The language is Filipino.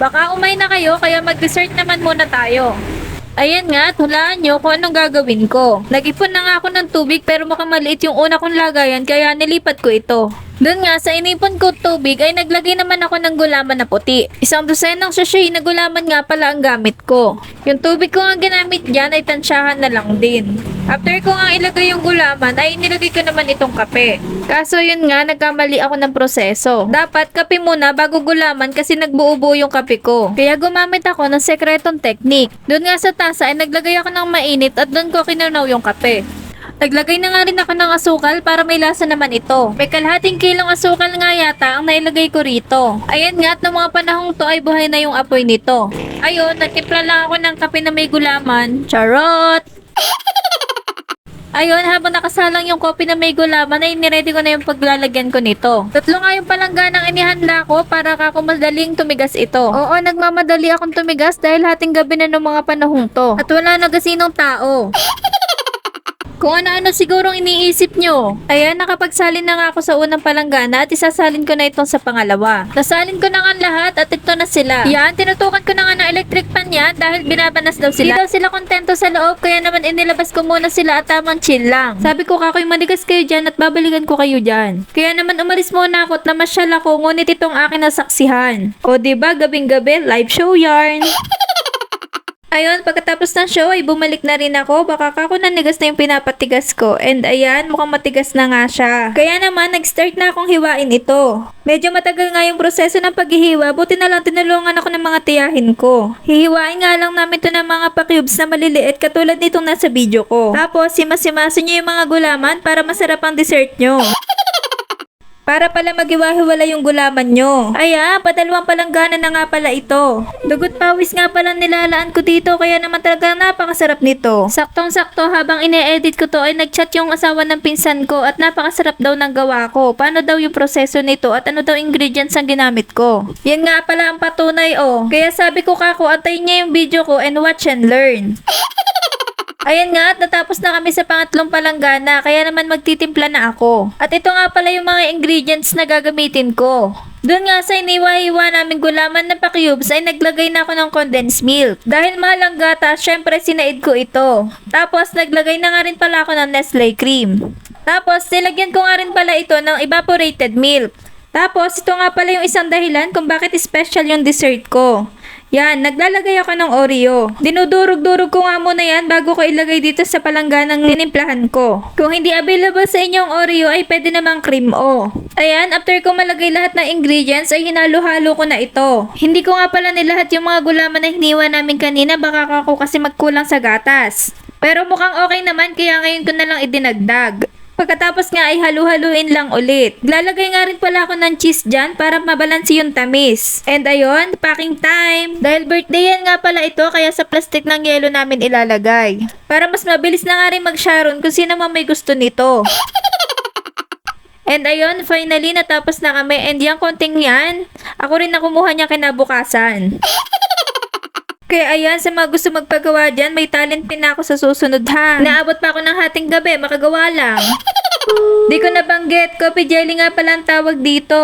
Baka umay na kayo, kaya mag-dessert naman muna tayo. Ayan nga, at hulaan nyo kung anong gagawin ko. Nag-ipon na nga ako ng tubig pero mukhang maliit yung una kong lagayan kaya nilipat ko ito. Doon nga, sa inipon ko tubig ay naglagay naman ako ng gulaman na puti. Isang dosenang sachet na gulaman nga pala ang gamit ko. Yung tubig ko nga ginamit dyan ay tansyahan na lang din. After ko nga ilagay yung gulaman ay nilagay ko naman itong kape. Kaso yun nga, nagkamali ako ng proseso. Dapat kape muna bago gulaman kasi nagbuo-buo yung kape ko. Kaya gumamit ako ng sekretong technique. Doon nga sa tasa ay naglagay ako ng mainit at doon ko kinunaw yung kape. Naglagay na nga rin ako ng asukal para may lasa naman ito. May kalahating kilong asukal nga yata ang nailagay ko rito. Ayan nga at ng mga panahong to ay buhay na yung apoy nito. Ayun, natimpla lang ako ng kape na may gulaman. Charot! Ayun, habang nakasalang yung kopi na may gulaman, ay niready ko na yung paglalagyan ko nito. Tatlo nga yung palangganang inihanda ko para kako madaling tumigas ito. Oo, nagmamadali akong tumigas dahil hating gabi na ng mga panahong to. At wala na gasinong tao. Kung ano-ano sigurong iniisip nyo. Ayan, nakapagsalin na nga ako sa unang palanggana at isasalin ko na itong sa pangalawa. Nasalin ko na nga lahat at ito na sila. Yan, tinutukan ko na nga ng electric pan yan dahil binabanas daw sila. Hindi daw sila kontento sa loob kaya naman inilabas ko muna sila at tamang chill lang. Sabi ko kakoy manigas kayo dyan at babalikan ko kayo dyan. Kaya naman umalis muna ako at namasyal ako ngunit itong akin nasaksihan. O ba diba, gabing gabi, live show yarn. Ayun, pagkatapos ng show ay bumalik na rin ako. Baka kako nanigas na yung pinapatigas ko. And ayan, mukhang matigas na nga siya. Kaya naman, nag-start na akong hiwain ito. Medyo matagal nga yung proseso ng paghihiwa. Buti na lang tinulungan ako ng mga tiyahin ko. Hihiwain nga lang namin to ng mga pa-cubes na maliliit katulad nitong nasa video ko. Tapos, simasimaso nyo yung mga gulaman para masarap ang dessert nyo. Para pala magiwa-hiwala yung gulaman nyo. Ay ah, padalawang palanggana na nga pala ito. Dugot pawis nga pala nilalaan ko dito kaya naman talaga napakasarap nito. Saktong-sakto habang ine-edit ko to ay nagchat yung asawa ng pinsan ko at napakasarap daw ng gawa ko. Paano daw yung proseso nito at ano daw ingredients ang ginamit ko. Yan nga pala ang patunay oh. Kaya sabi ko kako antayin niya yung video ko and watch and learn. Ayan nga, at natapos na kami sa pangatlong palanggana, kaya naman magtitimpla na ako. At ito nga pala yung mga ingredients na gagamitin ko. Doon nga sa iniwa-hiwa namin gulaman na pa-cubes ay naglagay na ako ng condensed milk. Dahil mahal ang gata, syempre sinaid ko ito. Tapos naglagay na nga rin pala ako ng Nestle cream. Tapos nilagyan ko nga rin pala ito ng evaporated milk. Tapos ito nga pala yung isang dahilan kung bakit special yung dessert ko. Yan, naglalagay ako ng Oreo. Dinudurog-durog ko nga muna yan bago ko ilagay dito sa palangganang linimplahan ko. Kung hindi available sa inyong Oreo ay pwede namang cream o. Ayan, after ko malagay lahat ng ingredients ay hinalo-halo ko na ito. Hindi ko nga pala nilahat yung mga gulaman na hiniwa namin kanina baka ako kasi magkulang sa gatas. Pero mukhang okay naman kaya ngayon ko na lang idinagdag. Pagkatapos nga ay halu-haluin lang ulit. Lalagay nga rin pala ako ng cheese dyan para mabalansi yung tamis. And ayun, packing time. Dahil birthday yan nga pala ito kaya sa plastic ng yelo namin ilalagay. Para mas mabilis na nga rin mag-sharon kung sino man may gusto nito. And ayun, finally natapos na kami and yung konting yan, ako rin na kumuha niya kinabukasan. Kaya ayan, sa mga gusto magpagawa dyan, may talent pin ako sa susunod ha. Naabot pa ako ng hating gabi, makagawa lang. Di ko nabanggit, coffee jelly nga pala ang tawag dito.